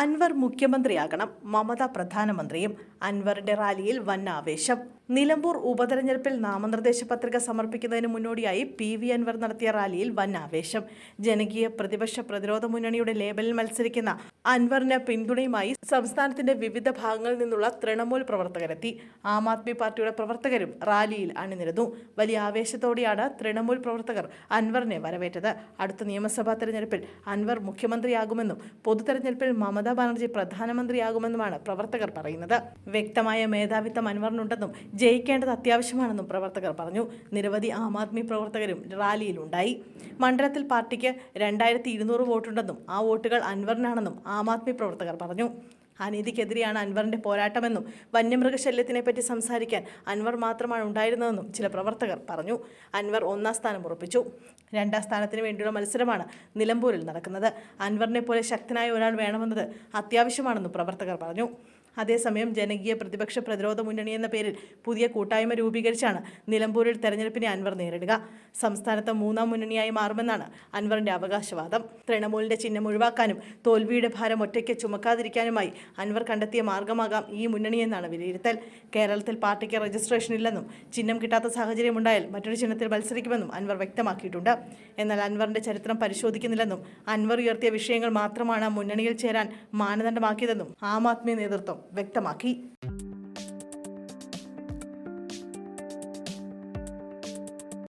അൻവർ മുഖ്യമന്ത്രിയാകണം. മമത പ്രധാനമന്ത്രിയും അൻവറിന്റെ റാലിയിൽ വൻ ആവേശം. നിലമ്പൂർ ഉപതെരഞ്ഞെടുപ്പിൽ നാമനിർദ്ദേശ പത്രിക സമർപ്പിക്കുന്നതിന് മുന്നോടിയായി പി വി അൻവർ നടത്തിയ റാലിയിൽ വൻ ആവേശം. ജനകീയ പ്രതിപക്ഷ പ്രതിരോധ മുന്നണിയുടെ ലേബലിൽ മത്സരിക്കുന്ന അൻവറിന് പിന്തുണയുമായി സംസ്ഥാനത്തിന്റെ വിവിധ ഭാഗങ്ങളിൽ നിന്നുള്ള തൃണമൂൽ പ്രവർത്തകരെത്തി. ആം ആദ്മി പാർട്ടിയുടെ പ്രവർത്തകരും റാലിയിൽ അണിനിരുന്നു. വലിയ ആവേശത്തോടെയാണ് തൃണമൂൽ പ്രവർത്തകർ അൻവറിനെ വരവേറ്റത്. അടുത്ത നിയമസഭാ തെരഞ്ഞെടുപ്പിൽ അൻവർ മുഖ്യമന്ത്രിയാകുമെന്നും പൊതുതെരഞ്ഞെടുപ്പിൽ മമതാ ബാനർജി പ്രധാനമന്ത്രിയാകുമെന്നുമാണ് പ്രവർത്തകർ പറയുന്നത്. വ്യക്തമായ മേധാവിത്വം അൻവറിനുണ്ടെന്നും ജയിക്കേണ്ടത് അത്യാവശ്യമാണെന്നും പ്രവർത്തകർ പറഞ്ഞു. നിരവധി ആം ആദ്മി പ്രവർത്തകരും റാലിയിലുണ്ടായി. മണ്ഡലത്തിൽ പാർട്ടിക്ക് രണ്ടായിരത്തി ഇരുന്നൂറ് വോട്ടുണ്ടെന്നും ആ വോട്ടുകൾ അൻവറിനാണെന്നും ആം ആദ്മി പ്രവർത്തകർ പറഞ്ഞു. അനീതിക്കെതിരെയാണ് അൻവറിന്റെ പോരാട്ടമെന്നും വന്യമൃഗശല്യത്തിനെ പറ്റി സംസാരിക്കാൻ അൻവർ മാത്രമാണ് ഉണ്ടായിരുന്നതെന്നും ചില പ്രവർത്തകർ പറഞ്ഞു. അൻവർ ഒന്നാം സ്ഥാനം ഉറപ്പിച്ചു. രണ്ടാം സ്ഥാനത്തിന് വേണ്ടിയുള്ള മത്സരമാണ് നിലമ്പൂരിൽ നടക്കുന്നത്. അൻവറിനെ പോലെ ശക്തനായ ഒരാൾ വേണമെന്നത് അത്യാവശ്യമാണെന്നും പ്രവർത്തകർ പറഞ്ഞു. അതേസമയം ജനകീയ പ്രതിപക്ഷ പ്രതിരോധ മുന്നണി എന്ന പേരിൽ പുതിയ കൂട്ടായ്മ രൂപീകരിച്ചാണ് നിലമ്പൂരിൽ തെരഞ്ഞെടുപ്പിനെ അൻവർ നേരിടുക. സംസ്ഥാനത്ത് മൂന്നാം മുന്നണിയായി മാറുമെന്നാണ് അൻവറിന്റെ അവകാശവാദം. തൃണമൂലിന്റെ ചിഹ്നം ഒഴിവാക്കാനും തോൽവിയുടെ ഭാരം ഒറ്റയ്ക്ക് ചുമക്കാതിരിക്കാനുമായി അൻവർ കണ്ടെത്തിയ മാർഗമാകാം ഈ മുന്നണിയെന്നാണ് വിലയിരുത്തൽ. കേരളത്തിൽ പാർട്ടിക്ക് രജിസ്ട്രേഷൻ ഇല്ലെന്നും ചിഹ്നം കിട്ടാത്ത സാഹചര്യം ഉണ്ടായാൽ മറ്റൊരു ചിഹ്നത്തിൽ മത്സരിക്കുമെന്നും അൻവർ വ്യക്തമാക്കിയിട്ടുണ്ട്. എന്നാൽ അൻവറിന്റെ ചരിത്രം പരിശോധിക്കുന്നില്ലെന്നും അൻവർ ഉയർത്തിയ വിഷയങ്ങൾ മാത്രമാണ് മുന്നണിയിൽ ചേരാൻ മാനദണ്ഡമാക്കിയതെന്നും ആം ആദ്മി നേതൃത്വം വ്യക്തമാക്കി